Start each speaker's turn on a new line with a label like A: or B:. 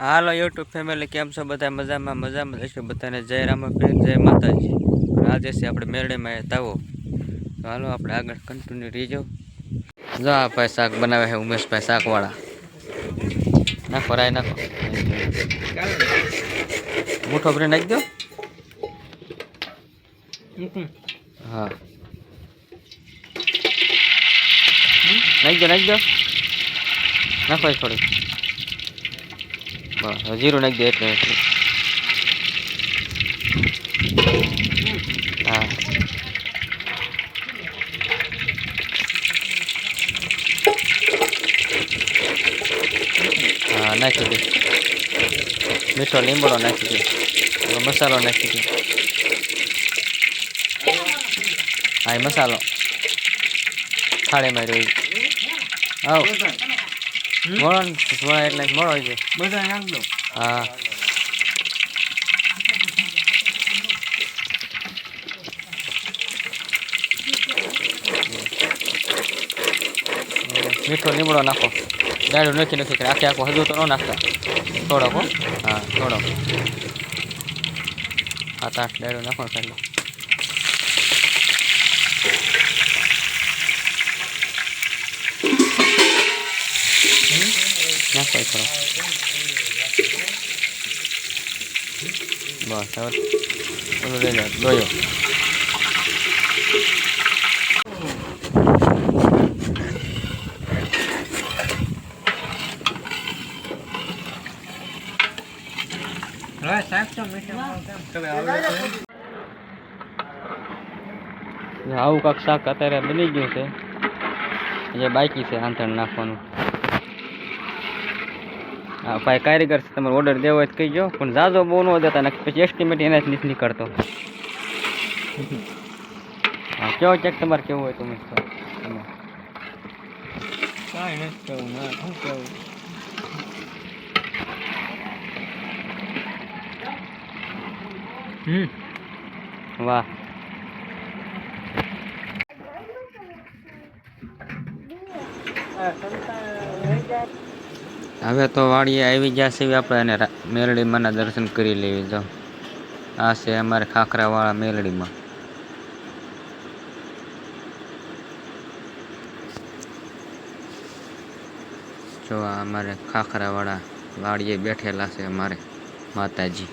A: હાલો YouTube family કેમ છો બધા? મજામાં મજામાં જઈશું બધાને. જય રામાપીર જય માતાજી. આજે છે આપણે મેરડીમાં તાવો. તો હાલો આપણે આગળ કન્ટિન્યુ રહીજો જો આ ભાઈ શાક બનાવે છે ઉમેશભાઈ શાકવાળા. નાખો રાય નાખો. મૂઠો ભરી નાખી દો. હા. નાખી દો નાખી દો. નાખો થોડી. જીરું નાખી દે એટલે હા. હા, નાખી દે. મીઠો લીંબડો નાખી દે. મસાલો નાખી દે. હા મસાલો. થાળીમાં રહ્યો આવ. મોળો મોળો એટલે મોળો છે
B: બધા નાખ દો
A: હા. મીઠો લીમડો નાખો. દાડું નથી નથી આખે આખો હજુ તો ન નાખતા. થોડોક હો. થોડોક. સાત આઠ દાડું નાખો ખાલી નાખો એ થોડો બસ હવે ઓલું લઈ લો લોયો
B: હવે શાક તો મીઠું કેમ તમે આવડે તો એમ?
A: આવું કાંક શાક અત્યારે બની ગયું છે જે બાકી છે આંતણ નાખવાનું હા ભાઈ કારીગર છે તમારે ઓર્ડર દેવો હોય તો કહીજો પણ જાજો બહુ ન દેતા ને પછી એસ્ટિમેટ એના જ નથી નીકળતો હા કેવો ચેક તમારે કેવું હોય તમે કહો. તમે
B: કાંઈ નથી કેવું ના શું કેવું હમ
A: વાહ હવે તો વાડીએ આવી ગયા છે આપણે અને રા- મેલડીમાંના દર્શન કરી લેવી જો આ છે અમારે ખાખરાવાળા મેલડીમાં જો આ અમારે ખાખરાવાળા વાડીએ બેઠેલા છે અમારે માતાજી